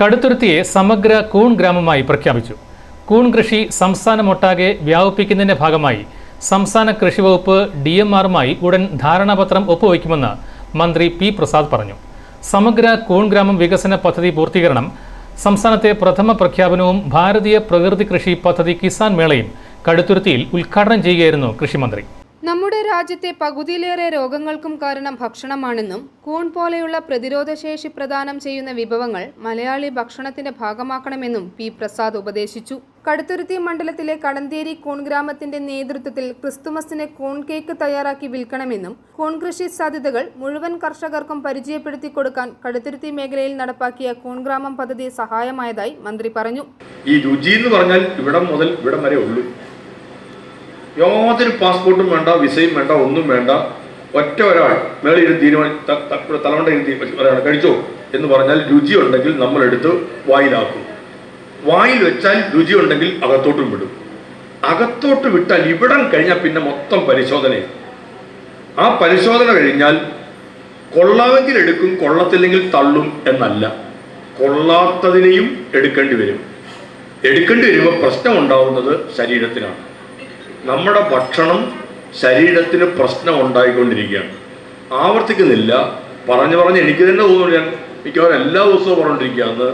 കടുത്തുരുത്തിയെ സമഗ്ര കൂൺ ഗ്രാമമായി പ്രഖ്യാപിച്ചു. കൂൺ കൃഷി സംസ്ഥാനമൊട്ടാകെ വ്യാപിപ്പിക്കുന്നതിന്റെ ഭാഗമായി സംസ്ഥാന കൃഷി വകുപ്പ് ഡി എം ആറുമായി ഉടൻ ധാരണാപത്രം ഒപ്പുവയ്ക്കുമെന്ന് മന്ത്രി പി പ്രസാദ് പറഞ്ഞു. സമഗ്ര കൂൺ ഗ്രാമം വികസന പദ്ധതി പൂർത്തീകരണം സംസ്ഥാനത്തെ പ്രഥമ പ്രഖ്യാപനവും ഭാരതീയ പ്രകൃതി കൃഷി പദ്ധതി കിസാൻ മേളയും കടുത്തുരുത്തിയിൽ ഉദ്ഘാടനം ചെയ്യുകയായിരുന്നു കൃഷിമന്ത്രി. നമ്മുടെ രാജ്യത്തെ പകുതിയിലേറെ രോഗങ്ങൾക്കും കാരണം ഭക്ഷണമാണെന്നും കൂൺ പോലെയുള്ള പ്രതിരോധശേഷി പ്രദാനം ചെയ്യുന്ന വിഭവങ്ങൾ മലയാളി ഭക്ഷണത്തിന്റെ ഭാഗമാക്കണമെന്നും പി പ്രസാദ് ഉപദേശിച്ചു. കടുത്തുരുത്തി മണ്ഡലത്തിലെ കടന്തേരി കൂൺ ഗ്രാമത്തിന്റെ നേതൃത്വത്തിൽ ക്രിസ്തുമസിന് കൂൺ കേക്ക് തയ്യാറാക്കി വിൽക്കണമെന്നും കൂൺ കൃഷി സാധ്യതകൾ മുഴുവൻ കർഷകർക്കും പരിചയപ്പെടുത്തി കൊടുക്കാൻ കടുത്തുരുത്തി മേഖലയിൽ നടപ്പാക്കിയ കൂൺ ഗ്രാമം പദ്ധതി സഹായമായതായി മന്ത്രി പറഞ്ഞു. ഈ രുചി എന്ന് പറഞ്ഞാൽ ഇവിടം മുതൽ ഇവിടം വരെ ഉള്ളൂ. യാതൊരു പാസ്പോർട്ടും വേണ്ട വിസയും വേണ്ട ഒന്നും വേണ്ട. ഒറ്റ ഒരാൾ മേളിൽ തീരുമാനി ത- ത- ഇവിടെ തലവണ്ട ഇരുന്ന് ഒരാൾ കഴിച്ചോ? എന്ന് പറഞ്ഞാൽ രുചി ഉണ്ടെങ്കിൽ നമ്മളെടുത്ത് വായിലാക്കും. വായിൽ വെച്ചാൽ രുചി ഉണ്ടെങ്കിൽ അകത്തോട്ടും വിടും. അകത്തോട്ട് വിട്ടാൽ ഇവിടം കഴിഞ്ഞാൽ പിന്നെ മൊത്തം പരിശോധനയാണ് ആ പരിശോധന കഴിഞ്ഞാൽ കൊള്ളാമെങ്കിൽ എടുക്കും കൊള്ളത്തില്ലെങ്കിൽ തള്ളും എന്നല്ല. കൊള്ളാത്തതിനെയും എടുക്കേണ്ടി വരും. എടുക്കേണ്ടി വരുമ്പോൾ പ്രശ്നം ഉണ്ടാവുന്നത് ശരീരത്തിനാണ്. നമ്മുടെ ഭക്ഷണം ശരീരത്തിന് പ്രശ്നം ഉണ്ടായിക്കൊണ്ടിരിക്കുകയാണ്. ആവർത്തിക്കുന്നില്ല. പറഞ്ഞു പറഞ്ഞ് എനിക്ക് തന്നെ തോന്നുന്നു ഞാൻ മിക്കവാറും എല്ലാ ദിവസവും പറഞ്ഞുകൊണ്ടിരിക്കുകയാണ്.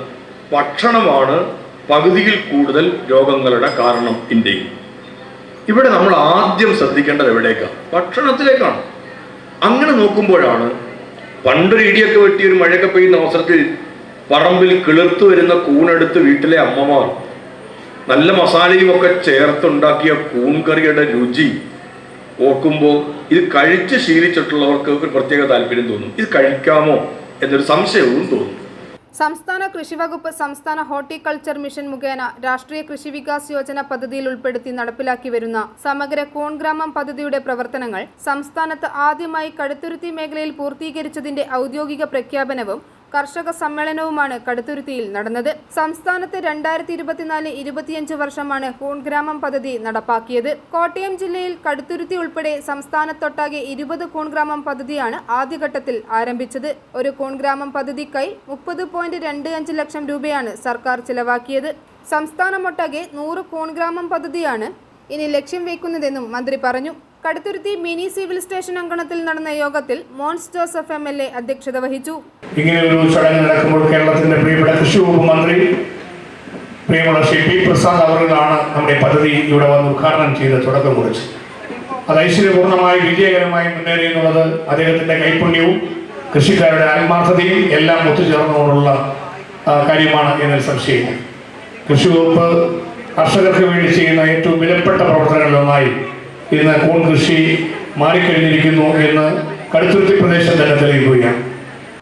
ഭക്ഷണമാണ് പകുതിയിൽ കൂടുതൽ രോഗങ്ങളുടെ കാരണം ഇന്ത്യയിൽ. ഇവിടെ നമ്മൾ ആദ്യം ശ്രദ്ധിക്കേണ്ടത് എവിടേക്കാണ് ഭക്ഷണത്തിലേക്കാണ്. അങ്ങനെ നോക്കുമ്പോഴാണ് പണ്ടൊരു ഇടിയൊക്കെ വെട്ടി ഒരു മഴയൊക്കെ പെയ്യുന്ന അവസരത്തിൽ പറമ്പിൽ കിളിർത്തു വരുന്ന കൂണെടുത്ത് വീട്ടിലെ അമ്മമാർ നല്ല മസാലയും ഒക്കെ ചേർത്തുണ്ടാക്കിയ കൂൺകറിയുടെ രുചി ഓർക്കുമ്പോൾ ഇത് കഴിച്ച് ശീലിച്ചിട്ടുള്ളവർക്ക് ഒരു പ്രത്യേക താല്പര്യം തോന്നും. ഇത് കഴിക്കാമോ എന്നൊരു സംശയവും തോന്നും. സംസ്ഥാന കൃഷി വകുപ്പ് സംസ്ഥാന ഹോർട്ടിക്കൾച്ചർ മിഷൻ മുഖേന രാഷ്ട്രീയ കൃഷി വികാസ് യോജന പദ്ധതിയിൽ ഉൾപ്പെടുത്തി നടപ്പിലാക്കി വരുന്ന സമഗ്ര കോൺഗ്രാമം പദ്ധതിയുടെ പ്രവർത്തനങ്ങൾ സംസ്ഥാനത്ത് ആദ്യമായി കടുത്തുരുത്തി മേഖലയിൽ പൂർത്തീകരിച്ചതിന്റെ ഔദ്യോഗിക പ്രഖ്യാപനവും കർഷക സമ്മേളനവുമാണ് കടുത്തുരുത്തിയിൽ നടന്നത്. സംസ്ഥാനത്ത് രണ്ടായിരത്തി ഇരുപത്തിനാല് ഇരുപത്തിയഞ്ച് വർഷമാണ് കൂൺഗ്രാമം പദ്ധതി നടപ്പാക്കിയത്. കോട്ടയം ജില്ലയിൽ കടുത്തുരുത്തി ഉൾപ്പെടെ സംസ്ഥാനത്തൊട്ടാകെ ഇരുപത് കൂൺ ഗ്രാമം പദ്ധതിയാണ് ആദ്യഘട്ടത്തിൽ ആരംഭിച്ചത്. ഒരു കൂൺ ഗ്രാമം പദ്ധതിക്കായി മുപ്പത് പോയിന്റ് രണ്ട് അഞ്ച് ലക്ഷം രൂപയാണ് സർക്കാർ ചിലവാക്കിയത്. സംസ്ഥാനമൊട്ടാകെ നൂറ് കൂൺ ഗ്രാമം പദ്ധതിയാണ് ഇനി ലക്ഷ്യം വയ്ക്കുന്നതെന്നും മന്ത്രി പറഞ്ഞു. കടുത്തുരുത്തി മിനി സിവിൽ സ്റ്റേഷൻ അങ്കണത്തിൽ നടന്ന യോഗത്തിൽ Mons Joseph M L A അധ്യക്ഷത വഹിച്ചു. ഇങ്ങനെ ചടങ്ങ് നടക്കുമ്പോൾ കേരളത്തിന്റെ പ്രിയപ്പെട്ട കൃഷി വകുപ്പ് മന്ത്രി പ്രിയമുള്ള ശ്രീ പി പ്രസാദ് അവറുകളാണ് നമ്മുടെ പദ്ധതി ഇവിടെ വന്ന് ഉദ്ഘാടനം ചെയ്ത് തുടക്കം കുറിച്ച് അത് ഐശ്വര്യപൂർണമായി വിജയകരമായി മുന്നേറി എന്നുള്ളത് അദ്ദേഹത്തിന്റെ കൈപുണ്യവും കൃഷിക്കാരുടെ ആത്മാർത്ഥതയും എല്ലാം ഒത്തുചേർന്നുകൊണ്ടുള്ള കാര്യമാണ് എന്നതിൽ സംശയമില്ല കൃഷി വകുപ്പ് കർഷകർക്ക് വേണ്ടി ചെയ്യുന്ന ഏറ്റവും വിലപ്പെട്ട പ്രവർത്തനങ്ങളിലൊന്നായി ഇന്ന് കൂൺ കൃഷി മാറിക്കഴിഞ്ഞിരിക്കുന്നു എന്ന് കടുത്തുരുത്തി പ്രദേശം തന്നെ തെളിയിക്കുകയാണ്.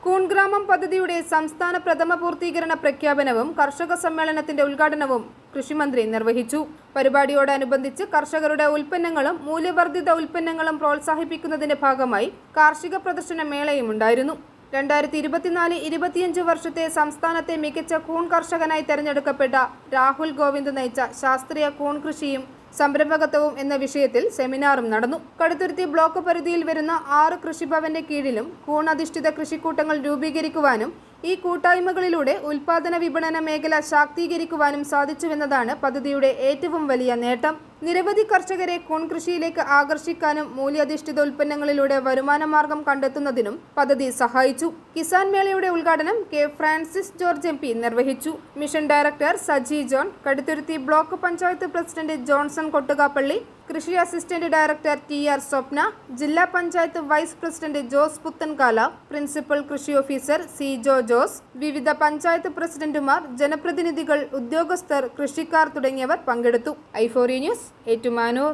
കൂൺഗ്രാമം പദ്ധതിയുടെ സംസ്ഥാന പ്രഥമ പൂർത്തീകരണ പ്രഖ്യാപനവും കർഷക സമ്മേളനത്തിന്റെ ഉദ്ഘാടനവും കൃഷിമന്ത്രി നിർവഹിച്ചു. പരിപാടിയോടനുബന്ധിച്ച് കർഷകരുടെ ഉൽപ്പന്നങ്ങളും മൂല്യവർദ്ധിത ഉൽപ്പന്നങ്ങളും പ്രോത്സാഹിപ്പിക്കുന്നതിന്റെ ഭാഗമായി കാർഷിക പ്രദർശന മേളയും ഉണ്ടായിരുന്നു. രണ്ടായിരത്തി ഇരുപത്തിനാല് ഇരുപത്തിയഞ്ച് വർഷത്തെ സംസ്ഥാനത്തെ മികച്ച കൂൺ കർഷകനായി തെരഞ്ഞെടുക്കപ്പെട്ട രാഹുൽ ഗോവിന്ദ് നയിച്ച ശാസ്ത്രീയ കൂൺ കൃഷിയും സംരംഭകത്വവും എന്ന വിഷയത്തിൽ സെമിനാറും നടന്നു. കടുത്തുരുത്തി ബ്ലോക്ക് പരിധിയിൽ വരുന്ന ആറ് കൃഷിഭവന്റെ കീഴിലും കൂണധിഷ്ഠിത കൃഷിക്കൂട്ടങ്ങൾ രൂപീകരിക്കുവാനും ഈ കൂട്ടായ്മകളിലൂടെ ഉൽപാദന വിപണന മേഖല ശാക്തീകരിക്കുവാനും സാധിച്ചുവെന്നതാണ് പദ്ധതിയുടെ ഏറ്റവും വലിയ നേട്ടം. നിരവധി കർഷകരെ കോൺകൃഷിയിലേക്ക് ആകർഷിക്കാനും മൂല്യാധിഷ്ഠിത ഉൽപ്പന്നങ്ങളിലൂടെ വരുമാനമാർഗം കണ്ടെത്തുന്നതിനും പദ്ധതി സഹായിച്ചു. കിസാൻ മേളയുടെ ഉദ്ഘാടനം കെ ഫ്രാൻസിസ് ജോർജ് എം നിർവഹിച്ചു. Mission director Saji John Kaduthuruthy block panchayat president Johnson Kottukappally കൃഷി assistant director T R Swapna ജില്ലാ panchayat vice president Jose Puthenkala principal കൃഷി ഓഫീസർ സി ജോ ജോസ് വിവിധ പഞ്ചായത്ത് പ്രസിഡന്റുമാർ ജനപ്രതിനിധികൾ ഉദ്യോഗസ്ഥർ കൃഷിക്കാർ തുടങ്ങിയവർ പങ്കെടുത്തു. ഐഫോറി ന്യൂസ് ഏറ്റുമാനൂർ